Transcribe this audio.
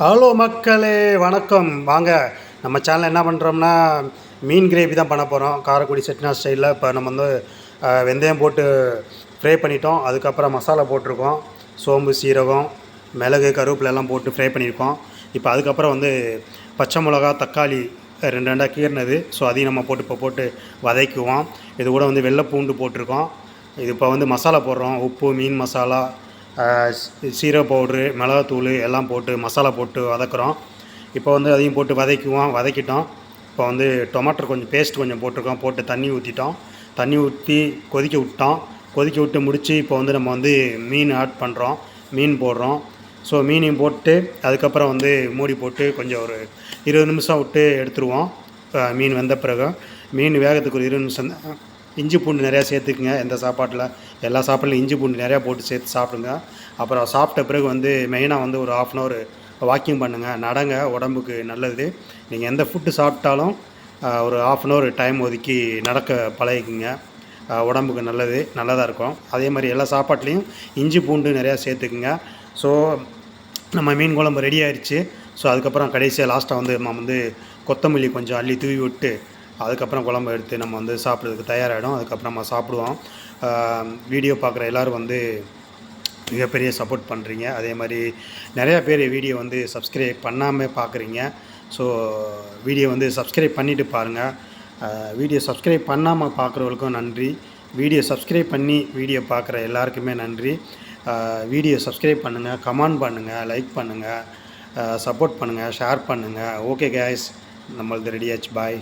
Hello மக்களே வணக்கம். வாங்க நம்ம சேனலில் என்ன பண்ணுறோம்னா மீன் கிரேவி தான் பண்ண போகிறோம் காரைக்குடி செட்டினா ஸ்டைலில் இப்போ நம்ம வந்து வெந்தயம் போட்டு ஃப்ரை பண்ணிட்டோம். அதுக்கப்புறம் மசாலா போட்டிருக்கோம். சோம்பு சீரகம் மிளகு கருவேப்பிலை எல்லாம் போட்டு ஃப்ரை பண்ணியிருக்கோம். இப்போ அதுக்கப்புறம் வந்து பச்சை மிளகா தக்காளி ரெண்டு ரெண்டாக கீறினது. ஸோ அதையும் நம்ம போட்டு இப்போ போட்டு வதக்குவோம். இது கூட வந்து வெள்ளை பூண்டு போட்டிருக்கோம். இது இப்போ வந்து மசாலா போடுறோம். உப்பு மீன் மசாலா சீரக பவுட்ரு மிளகாத்தூள் எல்லாம் போட்டு மசாலா போட்டு வதக்குறோம். இப்போ வந்து அதையும் போட்டு வதக்குவோம் வதக்கிட்டோம். இப்போ வந்து டொமாட்டோ கொஞ்சம் பேஸ்ட் கொஞ்சம் போட்டிருக்கோம் போட்டு தண்ணி ஊற்றிட்டோம் தண்ணி ஊற்றி கொதிக்க விட்டோம். கொதிக்க விட்டு முடித்து இப்போ வந்து நம்ம வந்து மீன் ஆட் பண்ணுறோம் மீன் போடுறோம். ஸோ மீனையும் போட்டு அதுக்கப்புறம் வந்து மூடி போட்டு கொஞ்சம் ஒரு இருபது நிமிஷம் விட்டு எடுத்துருவோம். மீன் வந்த பிறகு. மீன் வேகத்துக்கு ஒரு இருபது நிமிஷம் தான். இஞ்சி பூண்டு நிறையா சேர்த்துக்குங்க எந்த சாப்பாட்டில். எல்லா சாப்பாட்லையும் இஞ்சி பூண்டு நிறையா போட்டு சேர்த்து சாப்பிடுங்க. அப்புறம் சாப்பிட்ட பிறகு வந்து மெயினாக வந்து ஒரு ஆஃப் அன் ஹவர் வாக்கிங் பண்ணுங்கள் நடங்க உடம்புக்கு நல்லது. நீங்கள் எந்த ஃபுட்டு சாப்பிட்டாலும் ஒரு ஆஃப் அன் ஹவர் டைம் ஒதுக்கி நடக்க பழகிக்குங்க. உடம்புக்கு நல்லது நல்லதாக இருக்கும். அதே மாதிரி எல்லா சாப்பாட்லேயும் இஞ்சி பூண்டு நிறையா சேர்த்துக்குங்க. ஸோ நம்ம மீன் குழம்பு ரெடி ஆயிடுச்சு ஸோ அதுக்கப்புறம் கடைசியாக லாஸ்ட்டாக வந்து நம்ம வந்து கொத்தமல்லி கொஞ்சம் அள்ளி தூவி விட்டு அதுக்கப்புறம் குழம்பு எடுத்து நம்ம வந்து சாப்பிட்றதுக்கு தயாராகிடும் அதுக்கப்புறம் நம்ம சாப்பிடுவோம் வீடியோ பார்க்குற எல்லோரும் வந்து மிகப்பெரிய சப்போர்ட் பண்ணுறீங்க அதே மாதிரி நிறையா பேர் வீடியோ வந்து சப்ஸ்கிரைப் பண்ணாமல் பார்க்குறீங்க. ஸோ வீடியோ வந்து சப்ஸ்கிரைப் பண்ணிவிட்டு பாருங்கள் வீடியோ சப்ஸ்கிரைப் பண்ணாமல் பார்க்குறவங்களுக்கும் நன்றி. வீடியோ சப்ஸ்கிரைப் பண்ணி வீடியோ பார்க்குற எல்லாருக்குமே நன்றி. வீடியோ சப்ஸ்கிரைப் பண்ணுங்கள் கமெண்ட் பண்ணுங்கள் லைக் பண்ணுங்கள் சப்போர்ட் பண்ணுங்கள் ஷேர் பண்ணுங்கள் ஓகே கேஸ் நம்மளது ரெடியாச்சு பாய்